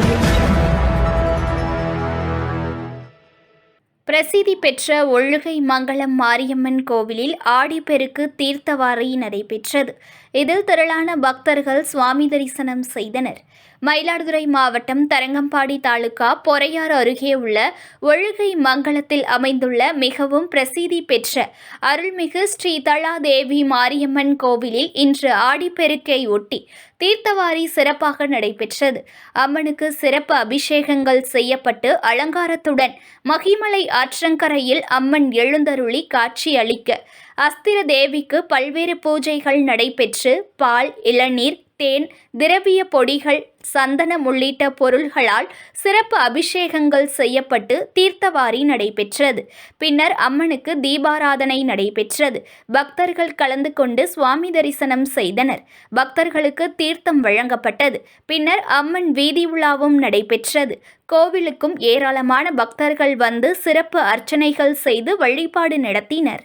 audio. பிரசித்தி பெற்ற ஒழுகை மங்கலம் மாரியம்மன் கோவிலில் ஆடிப்பெருக்கு தீர்த்தவாரி நடைபெற்றது. இதில் திரளான பக்தர்கள் சுவாமி தரிசனம் செய்தனர். மயிலாடுதுறை மாவட்டம் தரங்கம்பாடி தாலுகா பொறையாறு அருகே உள்ள ஒழுகை மங்கலத்தில் அமைந்துள்ள மிகவும் பிரசித்தி பெற்ற அருள்மிகு ஸ்ரீ தளாதேவி மாரியம்மன் கோவிலில் இன்று ஆடிப்பெருக்கை ஒட்டி தீர்த்தவாரி சிறப்பாக நடைபெற்றது. அம்மனுக்கு சிறப்பு அபிஷேகங்கள் செய்யப்பட்டு அலங்காரத்துடன் மகிமலை ஆற்றங்கரையில் அம்மன் எழுந்தருளி காட்சி அளிக்க அஸ்திர தேவிக்கு பல்வேறு பூஜைகள் நடைபெற்று பால் இளநீர் தேன் திரவிய பொடிகள் சந்தனம் உள்ளிட்ட பொருள்களால் சிறப்பு அபிஷேகங்கள் செய்யப்பட்டு தீர்த்தவாரி நடைபெற்றது. பின்னர் அம்மனுக்கு தீபாராதனை நடைபெற்றது. பக்தர்கள் கலந்து கொண்டு சுவாமி தரிசனம் செய்தனர். பக்தர்களுக்கு தீர்த்தம் வழங்கப்பட்டது. பின்னர் அம்மன் வீதி உலாவும் நடைபெற்றது. கோவிலுக்கும் ஏராளமான பக்தர்கள் வந்து சிறப்பு அர்ச்சனைகள் செய்து வழிபாடு நடத்தினர்.